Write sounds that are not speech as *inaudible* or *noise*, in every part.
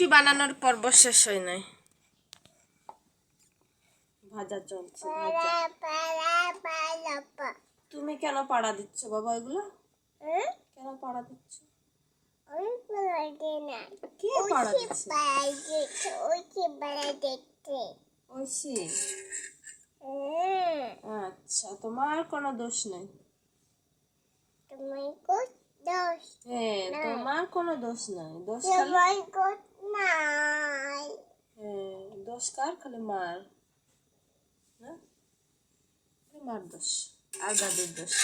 রুটি বানানোর পর্ব শেষ হয় নাই। ভাজা চলছে তুমি কেন পাড়া দিচ্ছ বাবা এগুলো কেন পাড়া দিচ্ছ? কে পাড়া দিচ্ছে? ঐশী। আচ্ছা তোমার কোনো দোষ নেই। হ্যাঁ তোমার কোনো দোষ নাই। দোষ হ্যাঁ দোষ কার খালি মার না মার দোষ আর দাদুর দোষ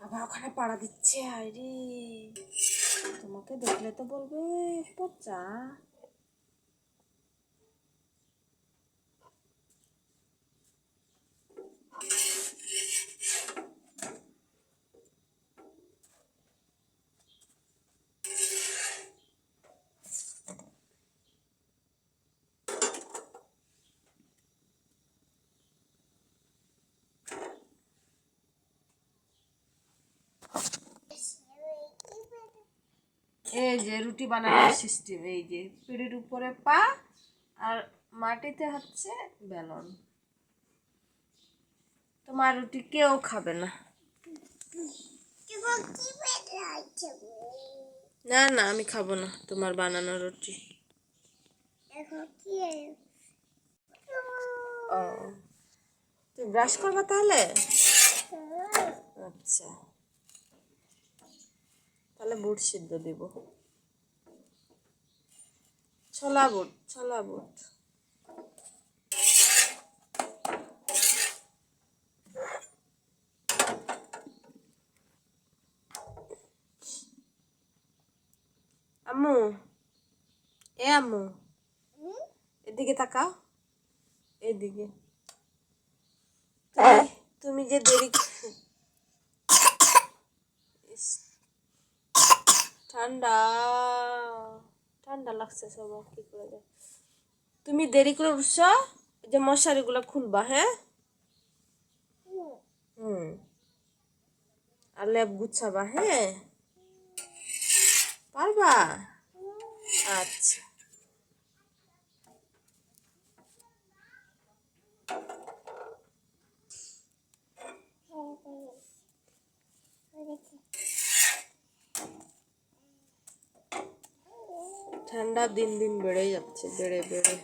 আবার ওখানে পাড়া দিচ্ছে আরে তোমাকে দেখলে তো বলবে, পচা। এই যে রুটি বানানোর সিস্টেম এই যে পিড়ির উপরে পা আর মাটিতে হচ্ছে বেলন। তোমার রুটি কেউ খাবে না। না না, আমি খাব না তোমার বানানো রুটি। ও তুই ব্রাশ করবা তাহলে? আচ্ছা। তাহলে বুট সিদ্ধ দিব। ছোলা বুট ছোলা বুট। আম্মু, এ আম্মু, এদিকে তাকাও, এদিকে। তুমি- যে দেরি ঠান্ডা ঠান্ডা লাগছে সবার কি করে যায় তুমি দেরি করে উঠছ যে মশারিগুলো খুলবা হ্যাঁ? হুম। আর লেপ গুছাবা হ্যাঁ? পারবা? আচ্ছা। ঠান্ডা দিন দিন বেড়ে যাচ্ছে বেড়ে বেড়ে।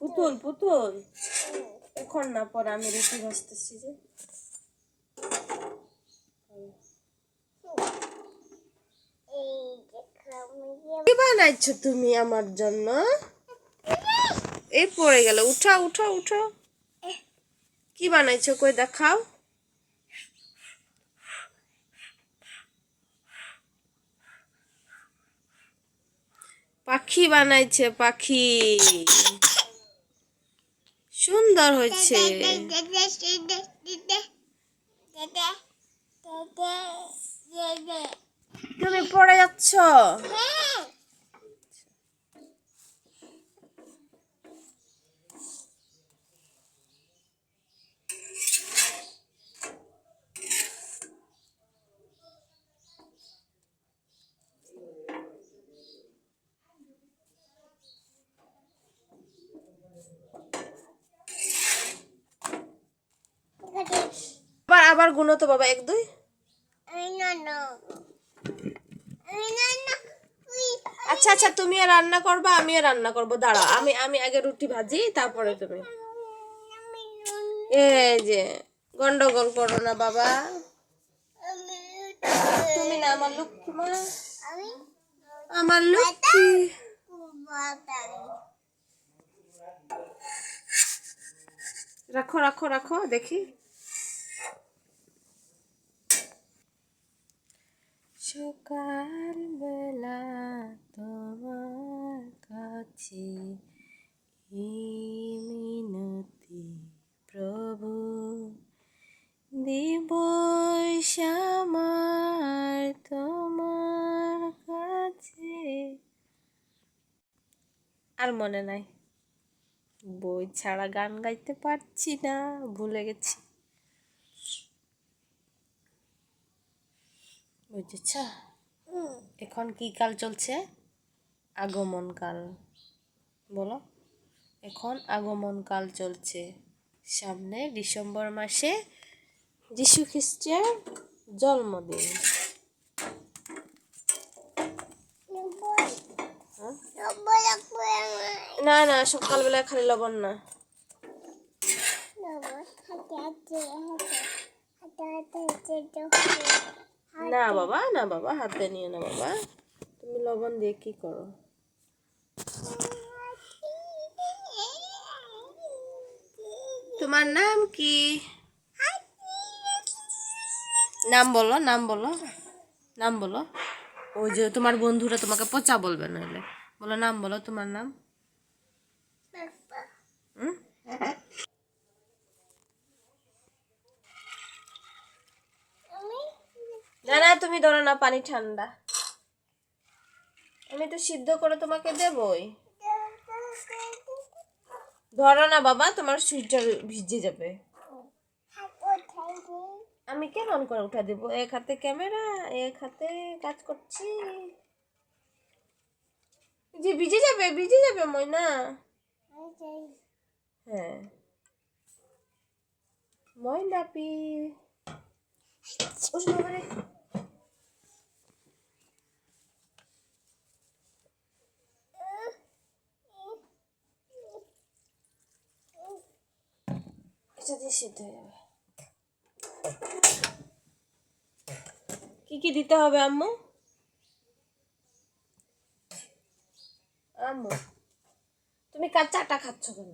পুতুল পুতুল এখন না পরে আমি রুটি ভাজতেছি যে। কি বানাইছো তুমি আমার জন্য এই পড়ে গেল উঠা উঠা উঠা কি বানাইছো কই দেখাও পাখি বানাইছে পাখি সুন্দর হয়েছে তুমি পড়ে যাচ্ছ? আবার আবার তো বাবা এক দুই। আচ্ছা আচ্ছা তুমি রান্না করবা, আমিও রান্না করব। দাঁড়াও, আমি আমি আগে রুটি ভাজি, তারপরে তুমি। এই যে, গন্ডগোল করো না বাবা। তুমি না আমার লক্ষ্মী মা? আমার লক্ষ্মী। রাখো রাখো রাখো, দেখি। সকাল। কাছে মিনতি প্রভু, দেব শ্যামার তোমার কাছে। আর মনে নাই, বই ছাড়া গান গাইতে পারছি না, ভুলে গেছি। বুঝেছ? এখন কী কাল চলছে? আগমনকাল বলো। এখন আগমন কাল চলছে। সামনে ডিসেম্বর মাসে যিশু খ্রিস্টের জন্মদিন? না না সকালবেলা খালি লবণ না। না বাবা না বাবা, হাতে নিয়ে না বাবা। তুমি লবণ দিয়ে কি করো? তোমার নাম কি? নাম বলো নাম বলো নাম বলো। ওই যে তোমার বন্ধুরা তোমাকে পচা বলবে নাহলে। বলো, নাম বলো, তোমার নাম? না না, তুমি ধরো না, পানি ঠান্ডা। আমি তো সিদ্ধ করে তোমাকে দেবই। ধরো না বাবা, তোমার সুইটার ভিজে যাবে। আমি কেমন করে উঠা দেবো? এক হাতে ক্যামেরা, এক হাতে কাজ করছি। যে ভিজে যাবে ভিজে যাবে ময়না। হ্যাঁ। ময়না পি। ওস দিয়ে সিদ্ধ হয়ে যাবে কি কি দিতে হবে আম্মু? আম্মু, তুমি কাঁচাটা খাচ্ছ কেন?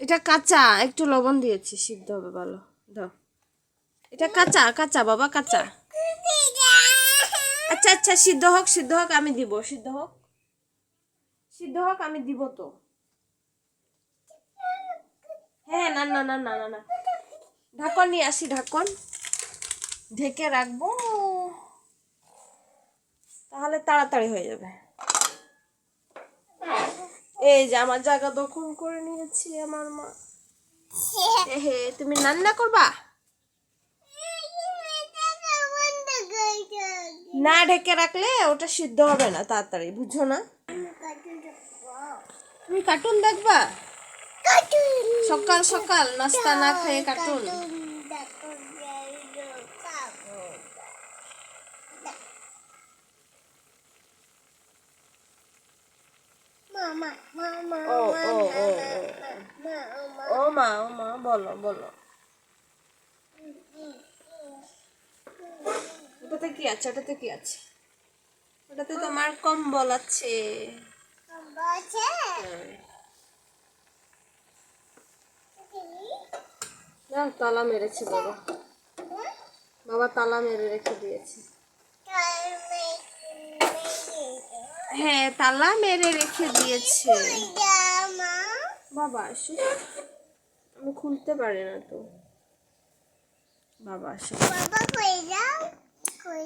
এটা কাঁচা, একটু লবণ দিয়েছি, সিদ্ধ হবে, ভালো। এটা কাঁচা কাঁচা, বাবা, কাঁচা। আচ্ছা আচ্ছা সিদ্ধ হোক সিদ্ধ হোক, আমি দিব, সিদ্ধ হোক। সিদ্ধ হোক, আমি দিব তো। হ্যাঁ না না না না না না। ঢাকন নিয়ে আসি, ঢাকন। ঢেকে রাখব। তাহলে তাড়াতাড়ি হয়ে যাবে। এই যে আমার জায়গা দখল করে নিয়েছি আমার মা। *laughs* হে তুমি রান্না করবা? না ঢেকে রাখলে ওটা সিদ্ধ হবে না তাড়াতাড়ি বুঝছ না। তুমি কার্টুন দেখবা? সকাল সকাল নাস্তা না খেয়ে কার্টুন। ও ও ও ও মা ও মা বলো বলো ওটাতে কি আছে? ওটাতে কি আছে? ওটাতে তোমার কম্বল আছে. হ্যাঁ। তালা মেরেছে বাবা। বাবা তালা মেরে রেখে দিয়েছে। হ্যাঁ তালা মেরে রেখে দিয়েছে. বাবা, আসে আমি খুলতে পারি না তো বাবা, আসে বাবা, কই. কই.